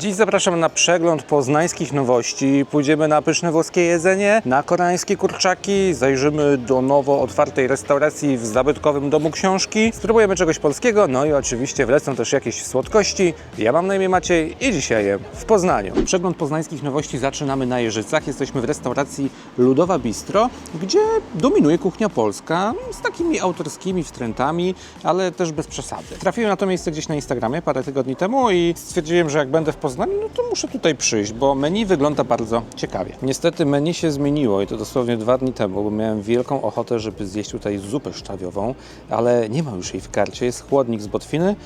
Dziś zapraszam na przegląd poznańskich nowości. Pójdziemy na pyszne włoskie jedzenie, na koreańskie kurczaki, zajrzymy do nowo otwartej restauracji w zabytkowym domu książki, spróbujemy czegoś polskiego, no i oczywiście wlecą też jakieś słodkości. Ja mam na imię Maciej i dzisiaj jem w Poznaniu. Przegląd poznańskich nowości zaczynamy na Jeżycach. Jesteśmy w restauracji Ludowa Bistro, gdzie dominuje kuchnia polska z takimi autorskimi wstrętami, ale też bez przesady. Trafiłem na to miejsce gdzieś na Instagramie parę tygodni temu i stwierdziłem, że jak będę w Poznaniu, no to muszę tutaj przyjść, bo menu wygląda bardzo ciekawie. Niestety menu się zmieniło i to dosłownie dwa dni temu, bo miałem wielką ochotę, żeby zjeść tutaj zupę szczawiową, ale nie ma już jej w karcie. Jest chłodnik z botwiny,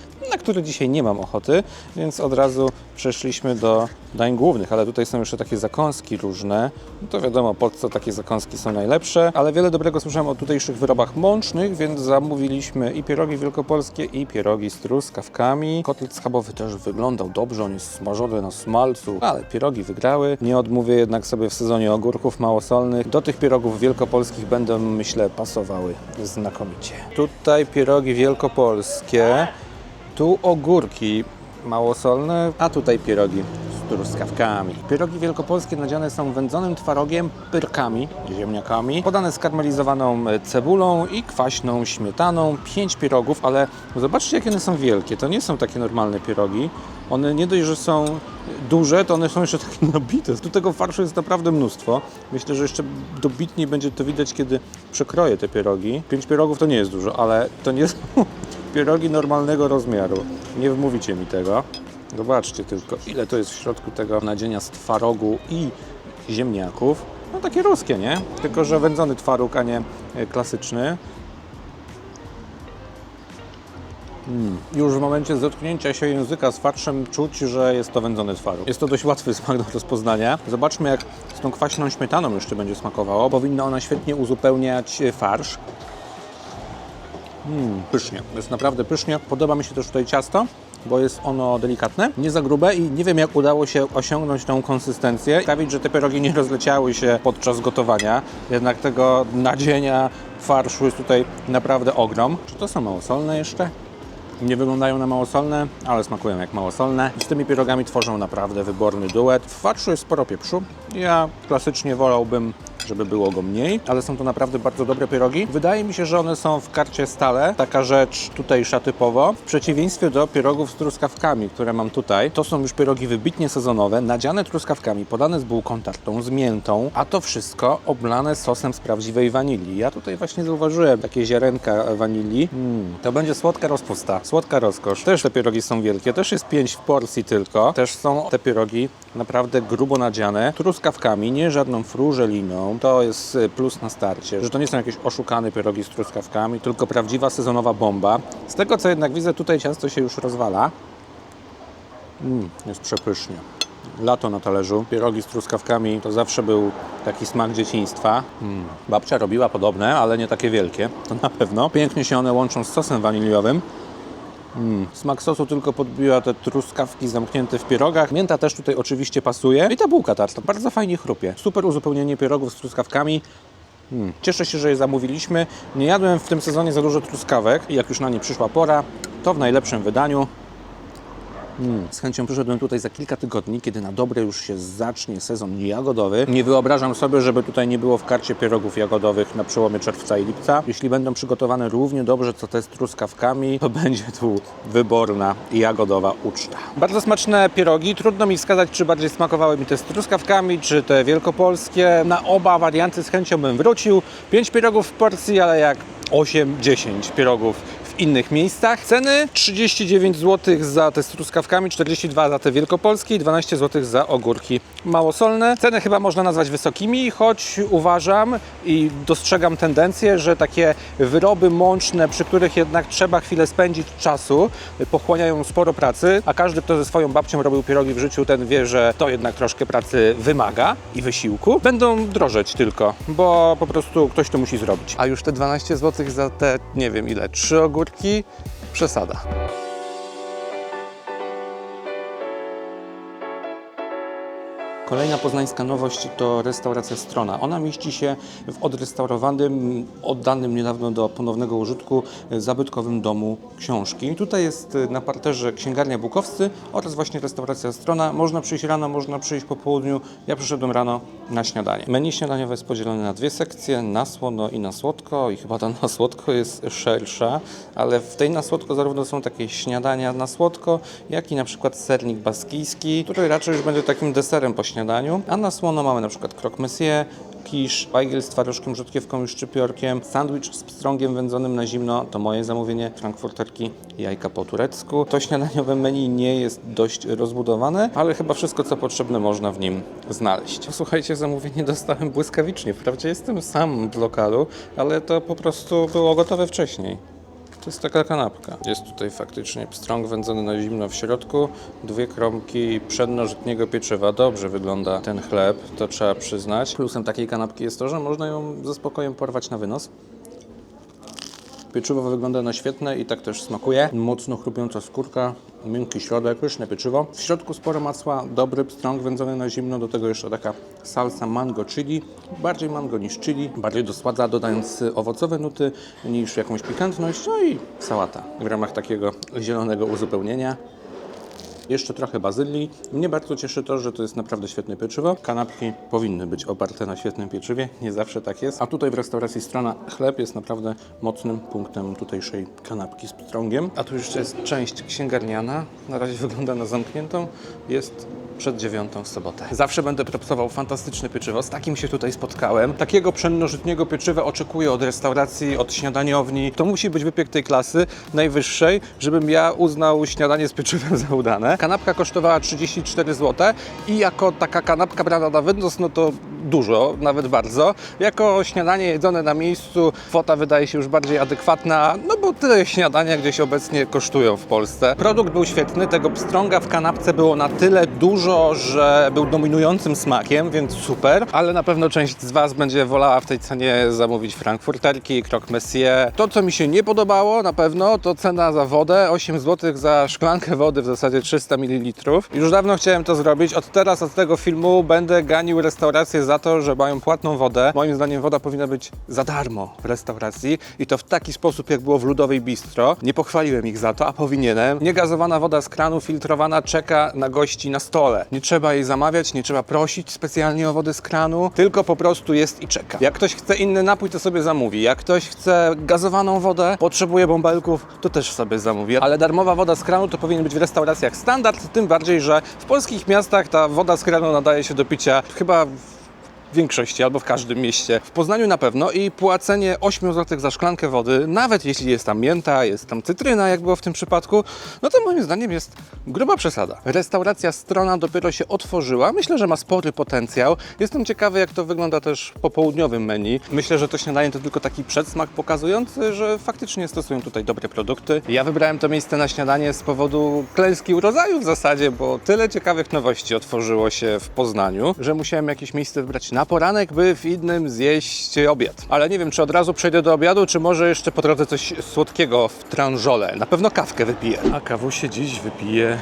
który dzisiaj nie mam ochoty, więc od razu przeszliśmy do dań głównych, ale tutaj są jeszcze takie zakąski różne. No to wiadomo, po co takie zakąski są najlepsze, ale wiele dobrego słyszałem o tutejszych wyrobach mącznych, więc zamówiliśmy i pierogi wielkopolskie, i pierogi z truskawkami. Kotlet schabowy też wyglądał dobrze, on jest smażony na smalcu, ale pierogi wygrały. Nie odmówię jednak sobie w sezonie ogórków małosolnych. Do tych pierogów wielkopolskich będą, myślę, pasowały znakomicie. Tutaj pierogi wielkopolskie, tu ogórki małosolne, a tutaj pierogi z truskawkami. Pierogi wielkopolskie nadziane są wędzonym twarogiem, pyrkami, ziemniakami, podane skarmelizowaną cebulą i kwaśną śmietaną. Pięć pierogów, ale zobaczcie jakie one są wielkie. To nie są takie normalne pierogi. One nie dość, że są duże, to one są jeszcze takie nabite. Tu tego farszu jest naprawdę mnóstwo. Myślę, że jeszcze dobitniej będzie to widać, kiedy przekroję te pierogi. Pięć pierogów to nie jest dużo, ale to nie są pierogi normalnego rozmiaru. Nie wmówicie mi tego. Zobaczcie tylko, ile to jest w środku tego nadzienia z twarogu i ziemniaków. No takie ruskie, nie? Tylko, że wędzony twaróg, a nie e, klasyczny. Mm. Już w momencie zetknięcia się języka z farszem czuć, że jest to wędzony twaróg. Jest to dość łatwy smak do rozpoznania. Zobaczmy, jak z tą kwaśną śmietaną jeszcze będzie smakowało. Powinna ona świetnie uzupełniać e, farsz. Mm, pysznie, jest naprawdę pysznie. Podoba mi się też tutaj ciasto, bo jest ono delikatne, nie za grube i nie wiem jak udało się osiągnąć tą konsystencję. Sprawić, że te pierogi nie rozleciały się podczas gotowania. Jednak tego nadzienia farszu jest tutaj naprawdę ogrom. Czy to są małosolne jeszcze? Nie wyglądają na małosolne, ale smakują jak małosolne. Z tymi pierogami tworzą naprawdę wyborny duet. W farszu jest sporo pieprzu. Ja klasycznie wolałbym żeby było go mniej, ale są to naprawdę bardzo dobre pierogi. Wydaje mi się, że one są w karcie stale, taka rzecz tutejsza typowo, w przeciwieństwie do pierogów z truskawkami, które mam tutaj. To są już pierogi wybitnie sezonowe, nadziane truskawkami, podane z bułką tartą, z miętą, a to wszystko oblane sosem z prawdziwej wanilii. Ja tutaj właśnie zauważyłem takie ziarenka wanilii. Mm, to będzie słodka rozpusta, słodka rozkosz. Też te pierogi są wielkie, też jest pięć w porcji tylko. Też są te pierogi naprawdę grubo nadziane, truskawkami, nie żadną frużeliną. To jest y, plus na starcie, że to nie są jakieś oszukane pierogi z truskawkami, tylko prawdziwa sezonowa bomba. Z tego co jednak widzę, tutaj ciasto się już rozwala. Mm, jest przepysznie. Lato na talerzu, pierogi z truskawkami to zawsze był taki smak dzieciństwa. Mm. Babcia robiła podobne, ale nie takie wielkie, to na pewno. Pięknie się one łączą z sosem waniliowym. Mm. Smak sosu tylko podbiła te truskawki zamknięte w pierogach. Mięta też tutaj oczywiście pasuje. I ta bułka tarta bardzo fajnie chrupie. Super uzupełnienie pierogów z truskawkami. Mm. Cieszę się, że je zamówiliśmy. Nie jadłem w tym sezonie za dużo truskawek i jak już na nie przyszła pora, to w najlepszym wydaniu. Z chęcią przyszedłem tutaj za kilka tygodni, kiedy na dobre już się zacznie sezon jagodowy. Nie wyobrażam sobie, żeby tutaj nie było w karcie pierogów jagodowych na przełomie czerwca i lipca. Jeśli będą przygotowane równie dobrze co te z truskawkami, to będzie tu wyborna jagodowa uczta. Bardzo smaczne pierogi. Trudno mi wskazać, czy bardziej smakowały mi te z truskawkami, czy te wielkopolskie. Na oba warianty z chęcią bym wrócił. 5 pierogów w porcji, ale jak 8-10 pierogów innych miejscach. Ceny 39 zł za te z truskawkami, 42 za te wielkopolskie i 12 zł za ogórki małosolne. Ceny chyba można nazwać wysokimi, choć uważam i dostrzegam tendencję, że takie wyroby mączne, przy których jednak trzeba chwilę spędzić czasu, pochłaniają sporo pracy, a każdy, kto ze swoją babcią robił pierogi w życiu, ten wie, że to jednak troszkę pracy wymaga i wysiłku. Będą drożeć tylko, bo po prostu ktoś to musi zrobić. A już te 12 zł za te, nie wiem ile, trzy ogórki, przesada. Kolejna poznańska nowość to restauracja Strona. Ona mieści się w odrestaurowanym, oddanym niedawno do ponownego użytku e, zabytkowym domu książki. Tutaj jest e, na parterze księgarnia Bukowscy oraz właśnie restauracja Strona. Można przyjść rano, można przyjść po południu. Ja przyszedłem rano na śniadanie. Menu śniadaniowe jest podzielone na dwie sekcje, na słono i na słodko. I chyba ta na słodko jest szersza, ale w tej na słodko zarówno są takie śniadania na słodko, jak i na przykład sernik baskijski, który raczej już będzie takim deserem po śniadaniu, a na słono mamy na przykład croque monsieur, kisz, bajgiel z twarożkiem, rzutkiewką i szczypiorkiem, sandwich z pstrągiem wędzonym na zimno, to moje zamówienie, frankfurterki, jajka po turecku. To śniadaniowe menu nie jest dość rozbudowane, ale chyba wszystko, co potrzebne można w nim znaleźć. Słuchajcie, zamówienie dostałem błyskawicznie. Wprawdzie jestem sam w lokalu, ale to po prostu było gotowe wcześniej. To jest taka kanapka. Jest tutaj faktycznie pstrąg wędzony na zimno w środku, dwie kromki przednożytniego pieczywa. Dobrze wygląda ten chleb, to trzeba przyznać. Plusem takiej kanapki jest to, że można ją ze spokojem porwać na wynos. Pieczywo wygląda na świetne i tak też smakuje. Mocno chrupiąca skórka, miękki środek, pyszne pieczywo. W środku sporo masła, dobry pstrąg wędzony na zimno, do tego jeszcze taka salsa mango chili. Bardziej mango niż chili, bardziej dosładza, dodając owocowe nuty niż jakąś pikantność. No i sałata w ramach takiego zielonego uzupełnienia. Jeszcze trochę bazylii. Mnie bardzo cieszy to, że to jest naprawdę świetne pieczywo. Kanapki powinny być oparte na świetnym pieczywie. Nie zawsze tak jest. A tutaj w restauracji Strona chleb jest naprawdę mocnym punktem tutejszej kanapki z pstrągiem. A tu jeszcze jest część księgarniana. Na razie wygląda na zamkniętą. Jest przed dziewiątą w sobotę. Zawsze będę propsował fantastyczne pieczywo. Z takim się tutaj spotkałem. Takiego pszennożytniego pieczywa oczekuję od restauracji, od śniadaniowni. To musi być wypiek tej klasy najwyższej, żebym ja uznał śniadanie z pieczywem za udane. Kanapka kosztowała 34 zł i jako taka kanapka brana na wynos, no to dużo, nawet bardzo. Jako śniadanie jedzone na miejscu kwota wydaje się już bardziej adekwatna, no bo tyle śniadania gdzieś obecnie kosztują w Polsce. Produkt był świetny, tego pstrąga w kanapce było na tyle dużo, że był dominującym smakiem, więc super, ale na pewno część z Was będzie wolała w tej cenie zamówić frankfurterki, croque monsieur. To, co mi się nie podobało na pewno, to cena za wodę, 8 zł za szklankę wody, w zasadzie 300 ml. Już dawno chciałem to zrobić, od teraz, od tego filmu będę ganił restaurację za to, że mają płatną wodę. Moim zdaniem woda powinna być za darmo w restauracji i to w taki sposób, jak było w Ludowej Bistro. Nie pochwaliłem ich za to, a powinienem. Niegazowana woda z kranu, filtrowana, czeka na gości na stole. Nie trzeba jej zamawiać, nie trzeba prosić specjalnie o wodę z kranu, tylko po prostu jest i czeka. Jak ktoś chce inny napój, to sobie zamówi. Jak ktoś chce gazowaną wodę, potrzebuje bąbelków, to też sobie zamówi. Ale darmowa woda z kranu to powinien być w restauracjach standard, tym bardziej, że w polskich miastach ta woda z kranu nadaje się do picia chyba większości albo w każdym mieście. W Poznaniu na pewno i płacenie 8 zł za szklankę wody, nawet jeśli jest tam mięta, jest tam cytryna, jak było w tym przypadku, no to moim zdaniem jest gruba przesada. Restauracja Strona dopiero się otworzyła. Myślę, że ma spory potencjał. Jestem ciekawy, jak to wygląda też po południowym menu. Myślę, że to śniadanie to tylko taki przedsmak pokazujący, że faktycznie stosują tutaj dobre produkty. Ja wybrałem to miejsce na śniadanie z powodu klęski urodzaju w zasadzie, bo tyle ciekawych nowości otworzyło się w Poznaniu, że musiałem jakieś miejsce wybrać na poranek, by w innym zjeść obiad. Ale nie wiem, czy od razu przejdę do obiadu, czy może jeszcze po drodze coś słodkiego w tranżole. Na pewno kawkę wypiję. A kawusie dziś wypiję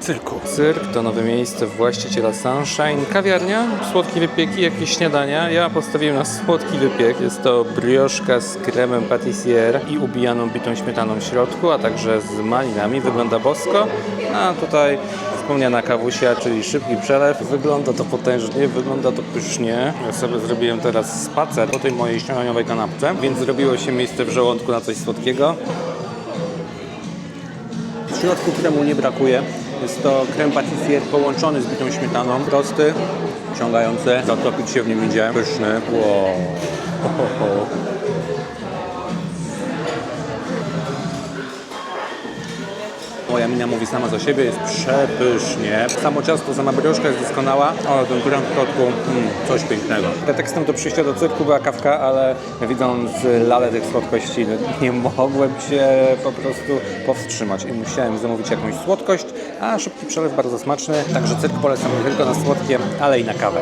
cyrku. Cyrk to nowe miejsce właściciela Sunshine. Kawiarnia, słodkie wypieki, jakieś śniadania. Ja postawiłem na słodki wypiek. Jest to brioszka z kremem patissier i ubijaną bitą śmietaną w środku, a także z malinami. Wygląda bosko. A tutaj wspomniana kawusia, czyli szybki przelew. Wygląda to potężnie, wygląda to pysznie. Ja sobie zrobiłem teraz spacer po tej mojej śniadaniowej kanapce, więc zrobiło się miejsce w żołądku na coś słodkiego. W środku kremu nie brakuje. Jest to krem patissier połączony z bitą śmietaną. Prosty, ciągający. Zatopić się w nim idzie. Pyszny. Wow. Ho, ho, ho. Moja mina mówi sama za siebie, jest przepysznie. Samo ciasto, sama brioszka jest doskonała, ale ten krem w środku, mm, coś pięknego. Pretekstem do przyjścia do cyrku była kawka, ale widząc lalę tych słodkości, nie mogłem się po prostu powstrzymać i musiałem zamówić jakąś słodkość, a szybki przelew bardzo smaczny, także cyrk polecam nie tylko na słodkie, ale i na kawę.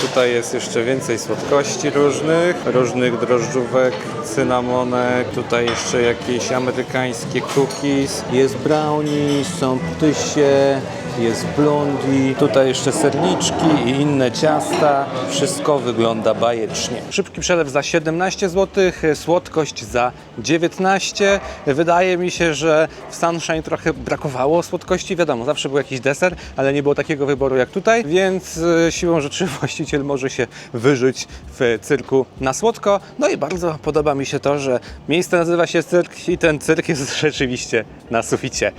Tutaj jest jeszcze więcej słodkości różnych, różnych drożdżówek, cynamonek, tutaj jeszcze jakieś amerykańskie cookies, jest brownie, są ptysie, jest blondi, tutaj jeszcze serniczki i inne ciasta. Wszystko wygląda bajecznie. Szybki przelew za 17 zł, słodkość za 19. Wydaje mi się, że w Sunshine trochę brakowało słodkości. Wiadomo, zawsze był jakiś deser, ale nie było takiego wyboru jak tutaj, więc e, siłą rzeczy właściciel może się wyżyć w cyrku na słodko. No i bardzo podoba mi się to, że miejsce nazywa się cyrk i ten cyrk jest rzeczywiście na suficie.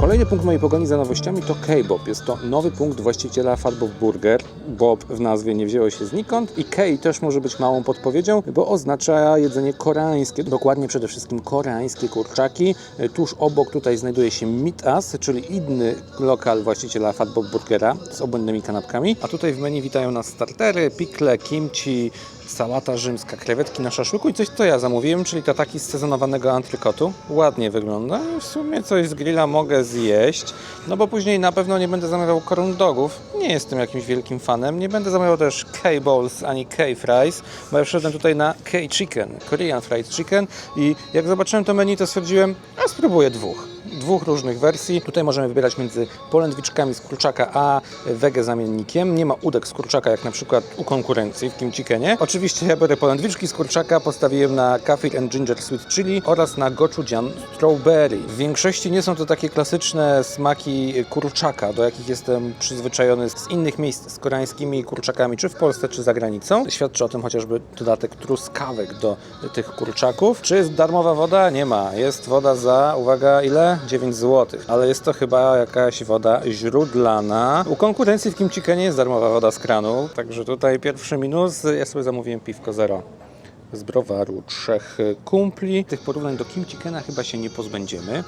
Kolejny punkt mojej pogoni za nowościami to K-Bob. Jest to nowy punkt właściciela Fatbob Burger. Bob w nazwie nie wzięło się znikąd i K też może być małą podpowiedzią, bo oznacza jedzenie koreańskie, dokładnie przede wszystkim koreańskie kurczaki. Tuż obok tutaj znajduje się Meat Us, czyli inny lokal właściciela Fatbob Burgera z obłędnymi kanapkami. A tutaj w menu witają nas startery, pikle, kimchi, sałata rzymska, krewetki na szaszłyku i coś, co ja zamówiłem, czyli tataki z sezonowanego antrykotu. Ładnie wygląda i w sumie coś z grilla mogę zjeść, no bo później na pewno nie będę zamawiał corn dogów. Nie jestem jakimś wielkim fanem. Nie będę zamawiał też K-Bowls ani K-Fries, bo ja wszedłem tutaj na K-Chicken, Korean Fried Chicken i jak zobaczyłem to menu, to stwierdziłem, a spróbuję dwóch dwóch różnych wersji. Tutaj możemy wybierać między polędwiczkami z kurczaka a wege zamiennikiem. Nie ma udek z kurczaka, jak na przykład u konkurencji w Kim Chickenie. Oczywiście ja biorę polędwiczki z kurczaka, postawiłem na kaffir and ginger sweet chili oraz na gochujang strawberry. W większości nie są to takie klasyczne smaki kurczaka, do jakich jestem przyzwyczajony z innych miejsc z koreańskimi kurczakami, czy w Polsce, czy za granicą. Świadczy o tym chociażby dodatek truskawek do tych kurczaków. Czy jest darmowa woda? Nie ma. Jest woda za, uwaga, ile? 9 zł. Ale jest to chyba jakaś woda źródlana. U konkurencji w Kim Chickenie jest darmowa woda z kranu, także tutaj pierwszy minus. Ja sobie zamówiłem piwko zero z browaru trzech kumpli. Tych porównań do Kim Chickena chyba się nie pozbędziemy.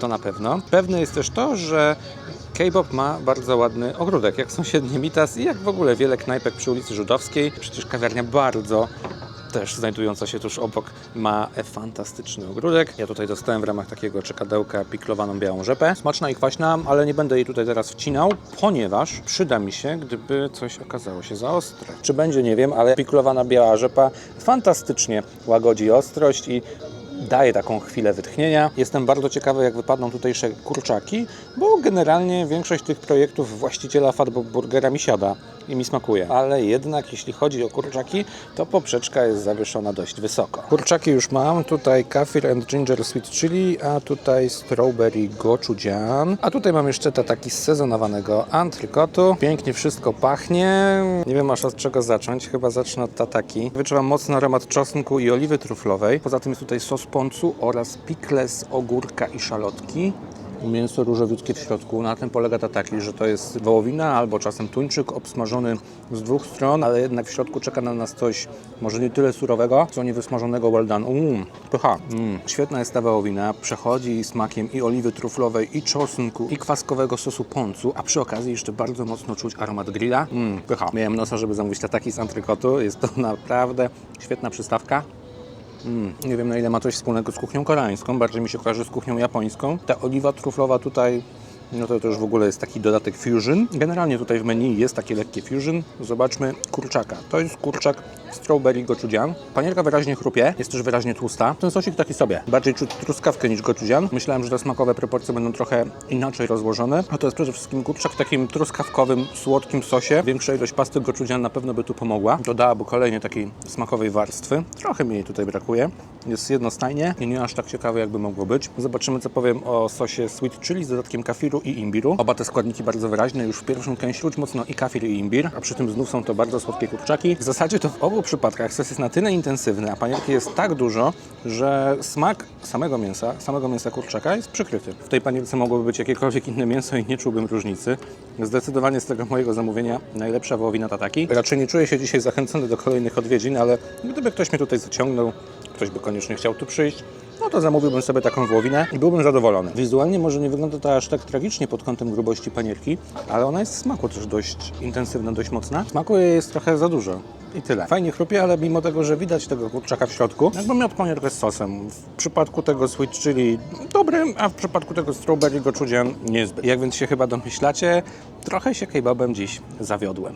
To na pewno. Pewne jest też to, że K-Bob ma bardzo ładny ogródek, jak sąsiedni Mitas i jak w ogóle wiele knajpek przy ulicy Żydowskiej. Przecież kawiarnia bardzo też znajdująca się tuż obok, ma fantastyczny ogródek. Ja tutaj dostałem w ramach takiego czekadełka piklowaną białą rzepę. Smaczna i kwaśna, ale nie będę jej tutaj teraz wcinał, ponieważ przyda mi się, gdyby coś okazało się za ostre. Czy będzie, nie wiem, ale piklowana biała rzepa fantastycznie łagodzi ostrość i daje taką chwilę wytchnienia. Jestem bardzo ciekawy, jak wypadną tutejsze kurczaki, bo generalnie większość tych projektów właściciela Fatbob Burgera mi siada i mi smakuje. Ale jednak jeśli chodzi o kurczaki, to poprzeczka jest zawieszona dość wysoko. Kurczaki już mam. Tutaj kafir and ginger sweet chili, a tutaj strawberry gochujang. A tutaj mam jeszcze tataki sezonowanego antrykotu. Pięknie wszystko pachnie. Nie wiem aż od czego zacząć. Chyba zacznę od tataki. Wyczuwam mocny aromat czosnku i oliwy truflowej. Poza tym jest tutaj sos poncu oraz pikle z ogórka i szalotki mięso różowiutkie w środku. Na tym polega tataki, że to jest wołowina albo czasem tuńczyk obsmażony z dwóch stron, ale jednak w środku czeka na nas coś może nie tyle surowego, co niewysmażonego well done. Mmm, pycha. Mm. Świetna jest ta wołowina, przechodzi smakiem i oliwy truflowej, i czosnku, i kwaskowego sosu poncu, a przy okazji jeszcze bardzo mocno czuć aromat grilla. Mmm, pycha. Miałem nosa, żeby zamówić tataki z antrykotu. Jest to naprawdę świetna przystawka. Mm, nie wiem na ile ma coś wspólnego z kuchnią koreańską, bardziej mi się kojarzy z kuchnią japońską. Ta oliwa truflowa tutaj, no to, to już w ogóle jest taki dodatek fusion. Generalnie tutaj w menu jest takie lekkie fusion. Zobaczmy kurczaka. To jest kurczak strawberry gochujang. Panierka wyraźnie chrupie, jest też wyraźnie tłusta. Ten sosik taki sobie, bardziej czuć truskawkę niż gochujang. Myślałem, że te smakowe proporcje będą trochę inaczej rozłożone. A to jest przede wszystkim kurczak w takim truskawkowym, słodkim sosie. Większa ilość pasty gochujang na pewno by tu pomogła. Dodałaby kolejnie takiej smakowej warstwy. Trochę mi jej tutaj brakuje. Jest jednostajnie i nie aż tak ciekawe, jakby mogło być. Zobaczymy, co powiem o sosie sweet chili z dodatkiem kafiru i imbiru. Oba te składniki bardzo wyraźne. Już w pierwszym czuć mocno i kafir i imbir, a przy tym znów są to bardzo słodkie kurczaki. W zasadzie to w obu przypadkach sos jest na tyle intensywny, a panierki jest tak dużo, że smak samego mięsa, samego mięsa kurczaka jest przykryty. W tej panierce mogłoby być jakiekolwiek inne mięso i nie czułbym różnicy. Zdecydowanie z tego mojego zamówienia najlepsza wołowina tataki. Raczej nie czuję się dzisiaj zachęcony do kolejnych odwiedzin, ale gdyby ktoś mnie tutaj zaciągnął, ktoś by koniecznie chciał tu przyjść, no to zamówiłbym sobie taką wołowinę i byłbym zadowolony. Wizualnie może nie wygląda to aż tak tragicznie pod kątem grubości panierki, ale ona jest w smaku też dość intensywna, dość mocna. Smaku jest trochę za dużo. I tyle. Fajnie chrupie, ale mimo tego, że widać tego kurczaka w środku, jakbym miał panierkę z sosem. W przypadku tego sweet chili dobry, a w przypadku tego strawberry gochujang niezbyt. Jak więc się chyba domyślacie, trochę się kebabem dziś zawiodłem.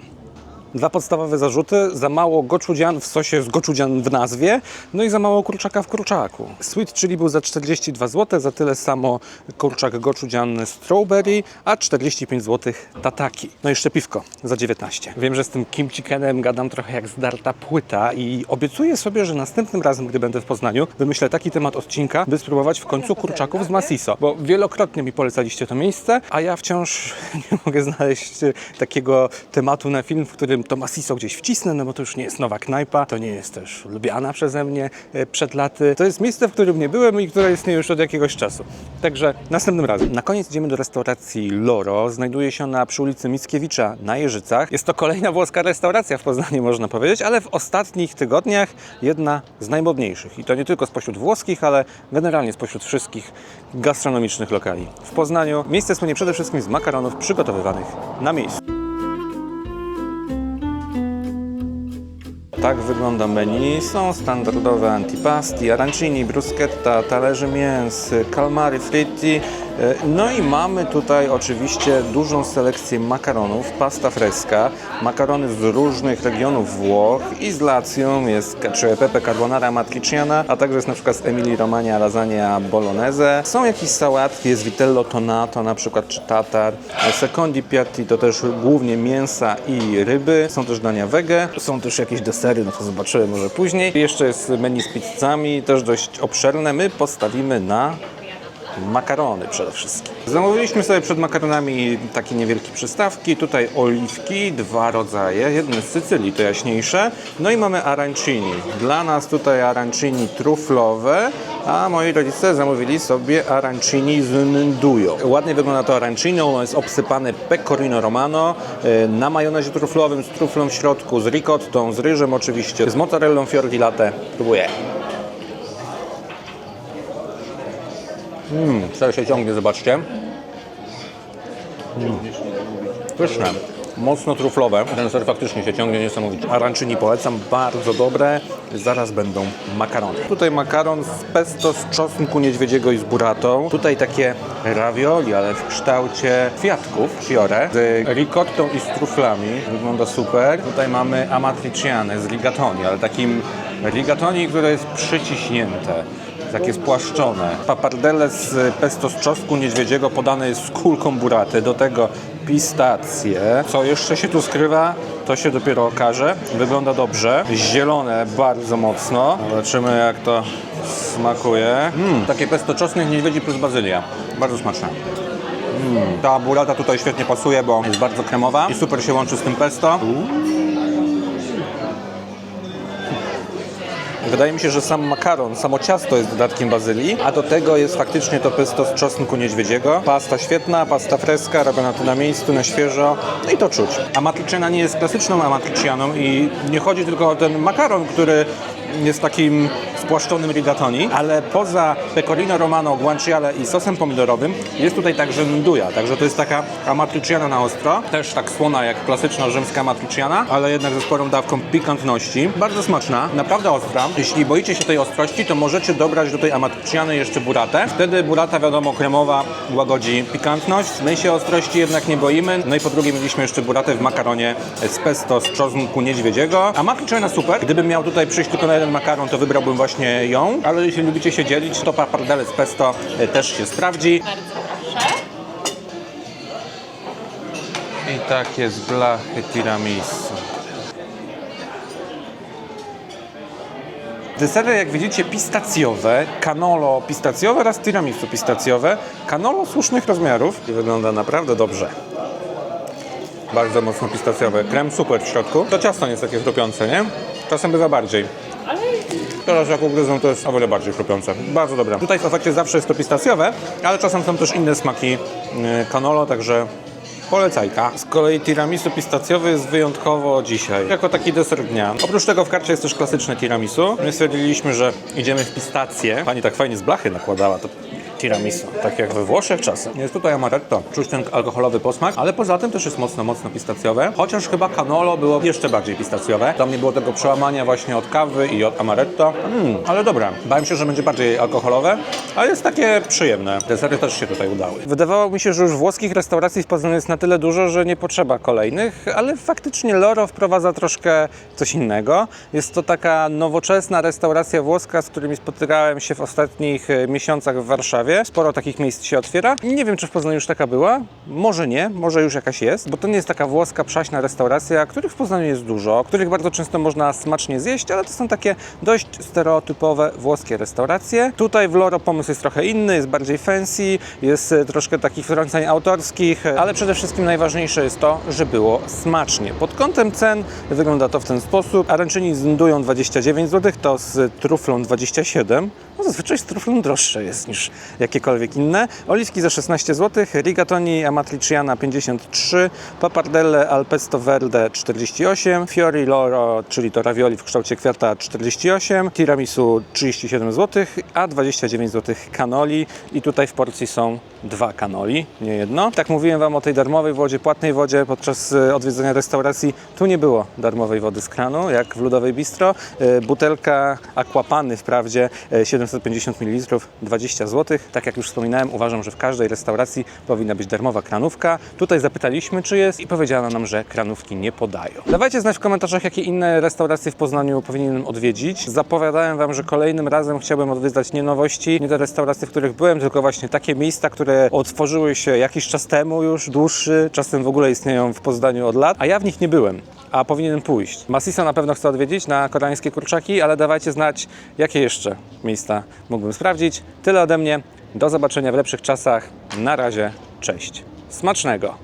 Dwa podstawowe zarzuty. Za mało goczudzian w sosie z goczudzian w nazwie, no i za mało kurczaka w kurczaku. Sweet chili był za 42 zł, za tyle samo kurczak goczudzian strawberry, a 45 zł tataki. No i jeszcze piwko za 19. Wiem, że z tym kimchi kenem gadam trochę jak zdarta płyta i obiecuję sobie, że następnym razem, gdy będę w Poznaniu, wymyślę taki temat odcinka, by spróbować w końcu kurczaków z Masiso, bo wielokrotnie mi polecaliście to miejsce, a ja wciąż nie mogę znaleźć takiego tematu na film, w którym to Masiso gdzieś wcisnę, no bo to już nie jest nowa knajpa, to nie jest też lubiana przeze mnie e, przed laty. To jest miejsce, w którym nie byłem i które istnieje już od jakiegoś czasu. Także następnym razem. Na koniec idziemy do restauracji Loro. Znajduje się ona przy ulicy Mickiewicza na Jeżycach. Jest to kolejna włoska restauracja w Poznaniu, można powiedzieć, ale w ostatnich tygodniach jedna z najmodniejszych. I to nie tylko spośród włoskich, ale generalnie spośród wszystkich gastronomicznych lokali. W Poznaniu miejsce słynie przede wszystkim z makaronów przygotowywanych na miejscu. Tak wygląda menu. Są standardowe antipasti, arancini, bruschetta, talerze mięs, calmari fritti. E, No i mamy tutaj oczywiście dużą selekcję makaronów, pasta fresca, makarony z różnych regionów Włoch i z Latium jest cacio pepe carbonara matriciana, a także jest na przykład z Emilii Romagna lasagna bolognese. Są jakieś sałatki, jest vitello tonato na przykład czy tatar. E, Secondi piatti to też głównie mięsa i ryby. Są też dania wege. Są też jakieś desery, no to zobaczymy może później. Jeszcze jest menu z pizzami, też dość obszerne. My postawimy na makarony przede wszystkim. Zamówiliśmy sobie przed makaronami takie niewielkie przystawki. Tutaj oliwki, dwa rodzaje. Jedne z Sycylii, to jaśniejsze. No i mamy arancini. Dla nas tutaj arancini truflowe, a moi rodzice zamówili sobie arancini z ndują. Ładnie wygląda to arancini, ono jest obsypane pecorino romano e, na majonezie truflowym z truflą w środku, z ricottą, z ryżem oczywiście, z mozzarellą fior di latte. Próbuję. Mm, ser się ciągnie, zobaczcie. Mm. Pyszne. Mocno truflowe. Ten ser faktycznie się ciągnie niesamowicie. Arancini polecam, bardzo dobre. Zaraz będą makarony. Tutaj makaron z pesto z czosnku niedźwiedziego i z buratą. Tutaj takie ravioli, ale w kształcie kwiatków, fiore, z ricottą i z truflami. Wygląda super. Tutaj mamy amatriciane z rigatoni, ale takim rigatoni, które jest przyciśnięte takie spłaszczone. Papardelle z pesto z czosnku niedźwiedziego podane jest z kulką buraty, do tego pistacje. Co jeszcze się tu skrywa, to się dopiero okaże. Wygląda dobrze. Zielone bardzo mocno. Zobaczymy jak to smakuje. Mm, takie pesto czosnek niedźwiedzi plus bazylia. Bardzo smaczne. Mm, ta burata tutaj świetnie pasuje, bo jest bardzo kremowa i super się łączy z tym pesto. Wydaje mi się, że sam makaron, samo ciasto jest dodatkiem bazylii, a do tego jest faktycznie to pesto z czosnku niedźwiedziego. Pasta świetna, pasta fresca, robiona tu na miejscu, na świeżo. No i to czuć. Amatriciana nie jest klasyczną amatricianą i nie chodzi tylko o ten makaron, który jest takim spłaszczonym rigatoni, ale poza pecorino romano, guanciale i sosem pomidorowym jest tutaj także nduja, także to jest taka amatriciana na ostro, też tak słona jak klasyczna rzymska amatriciana, ale jednak ze sporą dawką pikantności. Bardzo smaczna, naprawdę ostra. Jeśli boicie się tej ostrości, to możecie dobrać do tej amatriciany jeszcze buratę. Wtedy burata, wiadomo, kremowa łagodzi pikantność. My się ostrości jednak nie boimy. No i po drugie mieliśmy jeszcze buratę w makaronie z pesto z czosnku niedźwiedziego. Amatriciana super. Gdybym miał tutaj przyjść tylko na jeden makaron, to wybrałbym właśnie ją, ale jeśli lubicie się dzielić, to papardelle z pesto e, też się sprawdzi. I tak jest blachy tiramisu. Desery, jak widzicie, pistacjowe, canolo pistacjowe oraz tiramisu pistacjowe. Canolo słusznych rozmiarów i wygląda naprawdę dobrze. Bardzo mocno pistacjowe. Krem super w środku. To ciasto nie jest takie chrupiące, nie? Czasem bywa bardziej. Teraz jak ugryzą, to jest o wiele bardziej chrupiące. Bardzo dobre. Tutaj w efekcie zawsze jest to pistacjowe, ale czasem są też inne smaki yy, canolo, także polecajka. Z kolei tiramisu pistacjowy jest wyjątkowo dzisiaj, jako taki deser dnia. Oprócz tego w karcie jest też klasyczne tiramisu. My stwierdziliśmy, że idziemy w pistację. Pani tak fajnie z blachy nakładała, to tiramisu, tak jak we Włoszech czasem. Jest tutaj amaretto, czuć ten alkoholowy posmak, ale poza tym też jest mocno, mocno pistacjowe, chociaż chyba canolo było jeszcze bardziej pistacjowe. Tam nie było tego przełamania właśnie od kawy i od amaretto. Mm, ale dobra, bałem się, że będzie bardziej alkoholowe, ale jest takie przyjemne. Desery też się tutaj udały. Wydawało mi się, że już włoskich restauracji w Poznaniu jest na tyle dużo, że nie potrzeba kolejnych, ale faktycznie Loro wprowadza troszkę coś innego. Jest to taka nowoczesna restauracja włoska, z którymi spotykałem się w ostatnich e, miesiącach w Warszawie. Sporo takich miejsc się otwiera. Nie wiem, czy w Poznaniu już taka była. Może nie, może już jakaś jest, bo to nie jest taka włoska, przaśna restauracja, których w Poznaniu jest dużo, których bardzo często można smacznie zjeść, ale to są takie dość stereotypowe włoskie restauracje. Tutaj w Loro pomysł jest trochę inny, jest bardziej fancy, jest e, troszkę takich wtrąceń autorskich, e, ale przede wszystkim najważniejsze jest to, że było smacznie. Pod kątem cen wygląda to w ten sposób. Arancini zndują 29 zł, to z truflą 27. No zazwyczaj z truflą droższe jest niż jakiekolwiek inne. Oliwki za 16 zł, rigatoni amatriciana 53, pappardelle al pesto verde 48, fiori loro, czyli to ravioli w kształcie kwiata 48, tiramisu 37 zł, a 29 zł canoli i tutaj w porcji są dwa canoli, nie jedno. Tak mówiłem Wam o tej darmowej wodzie, płatnej wodzie podczas e, odwiedzenia restauracji. Tu nie było darmowej wody z kranu, jak w Ludowej Bistro. E, Butelka aquapany wprawdzie e, 750 ml, 20 zł. Tak jak już wspominałem, uważam, że w każdej restauracji powinna być darmowa kranówka. Tutaj zapytaliśmy, czy jest i powiedziano nam, że kranówki nie podają. Dawajcie znać w komentarzach, jakie inne restauracje w Poznaniu powinienem odwiedzić. Zapowiadałem Wam, że kolejnym razem chciałbym odwiedzać nie nowości, nie te restauracje, w których byłem, tylko właśnie takie miejsca, które otworzyły się jakiś czas temu już, dłuższy, czasem w ogóle istnieją w Poznaniu od lat, a ja w nich nie byłem. A powinienem pójść. Masisa na pewno chcę odwiedzić na koreańskie kurczaki, ale dawajcie znać, jakie jeszcze miejsca mógłbym sprawdzić. Tyle ode mnie. Do zobaczenia w lepszych czasach. Na razie. Cześć. Smacznego!